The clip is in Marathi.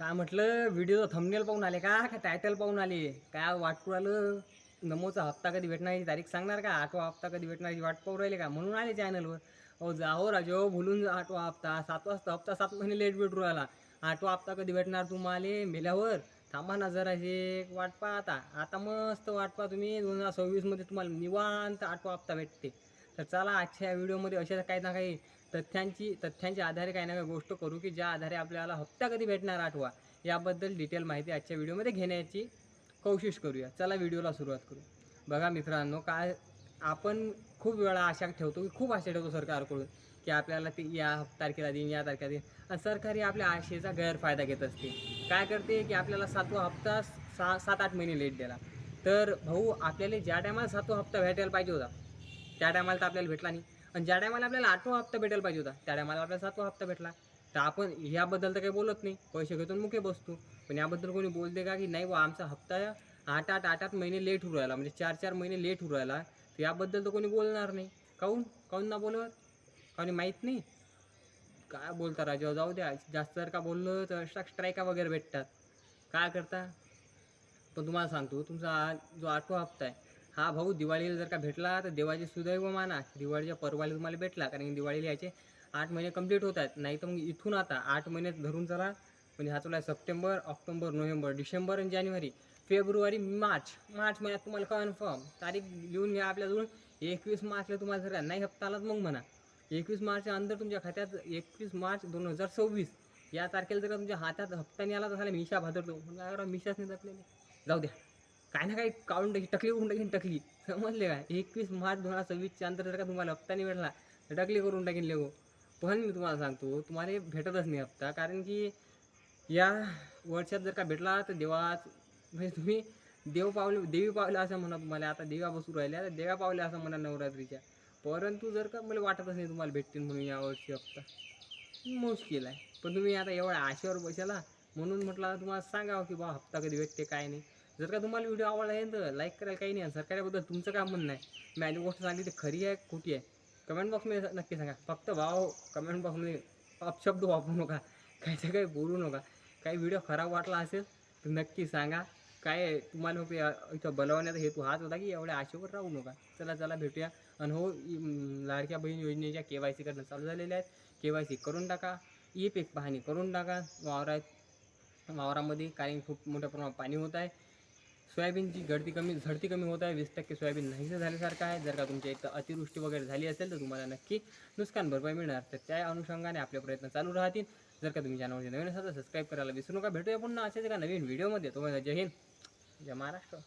काय म्हटलं व्हिडिओ थंबनेल पाहून आले का? का टायटल पाहून आले? काय वाटू आलं? नमोचा हप्ता कधी भेटणार तारीख सांगणार का? आठवा हप्ता कधी भेटणार वाट पाहू राहिले का? म्हणून आले चॅनलवर हो जाओ हो राजो भुलून जा आठवा हप्ता. सात वाजता हप्ता सात महिने लेट भेटू राहिला. आठवा हप्ता कधी भेटणार तुम्हाला? मेल्यावर. थांबा ना जराशी वाट पहा आता आता मस्त वाट पहा तुम्ही. दोन हजार सव्वीसमध्ये तुम्हाला निवांत आठवा हप्ता भेटते. तर चला आजच्या या व्हिडिओमध्ये अशा काही ना काही तथ्यांची तथ्यांच्या आधारे काही ना काही गोष्ट करू की ज्या आधारे आपल्याला हप्ता कधी भेटणार आठवा याबद्दल डिटेल माहिती आजच्या व्हिडिओमध्ये घेण्याची कोशिश करूया. चला व्हिडिओला सुरुवात करू. बघा मित्रांनो काय आपण खूप वेळा आशा ठेवतो की खूप आशा ठेवतो सरकारकडून की आपल्याला ते या तारखेला देईन या तारखेला देईन आणि सरकार ही आपल्या आशेचा गैरफायदा घेत असते. काय करते की आपल्याला सातवा हप्ता सहा सात आठ महिने लेट दिला तर भाऊ आपल्याला ज्या टायमाला सातवा हप्ता भेटायला पाहिजे होता त्या टायमाला तर आपल्याला भेटला नाही. आणि ज्या टायमाला आपल्याला आठवा हप्ता भेटायला पाहिजे होता त्या टायमाला आपल्याला सातवा हप्ता भेटला. तर आपण याबद्दल तर काही बोलत नाही. पैसे घेतो मुके मुखे बसतो. पण याबद्दल कोणी बोलते का की नाही बा आमचा हप्ता आठ आठ आठ आठ महिने लेट होऊ राहिला. म्हणजे चार चार महिने लेट होऊ राहिला. तर याबद्दल तर कोणी बोलणार नाही. काहून? काहून ना बोलत? काहून माहीत नाही? काय बोलता राजा? जाऊ द्या. जास्त जर का बोललं तर अशा स्ट्रायका वगैरे भेटतात. काय करता? पण तुम्हाला सांगतो तुमचा जो आठवा हप्ता आहे हा भाऊ दिवाळीला जर का भेटला तर देवाचे सुदैव माना. दिवाळीच्या पर्वाला तुम्हाला भेटला कारण की दिवाळीला याचे आठ महिने कंप्लीट होत आहेत नाही तर मग इथून आता आठ महिने धरून चला म्हणजे हा चालू आहे सप्टेंबर ऑक्टोबर नोव्हेंबर डिसेंबर आणि जानेवारी फेब्रुवारी मार्च मार्च महिन्यात तुम्हाला कन्फर्म तारीख लिहून घ्या आपल्याजवळ. एकवीस मार्चला तुम्हाला जर नाही हप्ता आलाच मग म्हणा. एकवीस मार्चच्या अंदर तुमच्या खात्यात एकवीस मार्च दोन हजार सव्वीस. या तारखेला जर तुमच्या हातात हप्ता नाही आला तर झाला मिशा भादरतो. मग काय करा मिशाच नाही आपल्याला जाऊ द्या. काय ना काही काढून टाकी टकली करून टाकीन टकली. समजले काय? एकवीस मार्च दोन हजार सव्वीसच्या अंतर जर का तुम्हाला हप्ता नाही भेटला? तर टकली करून टाकीन लेगो पण मी तुम्हाला सांगतो तुम्हाला भेटतच नाही हप्ता. कारण की या वर्षात जर का भेटला तर देवाच म्हणजे तुम्ही देव पावले देवी पावले असं म्हणा तुम्हाला. आता देवा बसू राहिल्या तर देवा पावल्या असं म्हणा नवरात्रीच्या. परंतु जर का मला वाटतच नाही तुम्हाला भेटतील म्हणून यावर्षी हप्ता. मुश्किल आहे पण तुम्ही आता एवढ्या आशेवर बसाला म्हणून म्हटलं तुम्हाला सांगावं की बा हप्ता कधी भेटते काय नाही. जर का तुम्हाला व्हिडिओ आवडला आहे तर लाईक करायला काही नाही आणि सरकारबद्दल तुमचं काय म्हणणं आहे मी आधी गोष्ट सांगली ती खरी आहे खोटी आहे. कमेंट बॉक्समध्ये नक्की सांगा. फक्त भाव कमेंट बॉक्समध्ये अपशब्द वापरू नका. काहीचं काही बोलू नका. काही व्हिडिओ खराब वाटला असेल तर नक्की सांगा. काय आहे, तुम्हाला फक्त इथं बोलवण्याचा हेतू हाच होता की एवढ्या आशेवर राहू नका. चला चला भेटूया. आणि हो लाडक्या बहीण योजनेच्या के वाय सी करणं चालू झालेल्या आहेत के वाय सी करून टाका. ई पीक पाहणी करून टाका. वावरात वावरामध्ये कारण खूप मोठ्या प्रमाणात पाणी होत आहे. सोयाबीनची गळती कमी झडती कमी होत आहे वीस टक्के सोयाबीन नाहीसं झाल्यासारखं आहे. जर का तुमच्या इथं अतिवृष्टी वगैरे झाली असेल तर तुम्हाला नक्की नुकसान भरपाई मिळणार. तर त्या अनुषंगाने आपले प्रयत्न चालू राहतील. जर का तुम्ही चॅनलमध्ये नवीन असाल तर सबस्क्राईब करायला विसरू नका. भेटूया पुन्हा असेच एका नवीन व्हिडिओमध्ये तुम्हाला जय हिंद. जय महाराष्ट्र.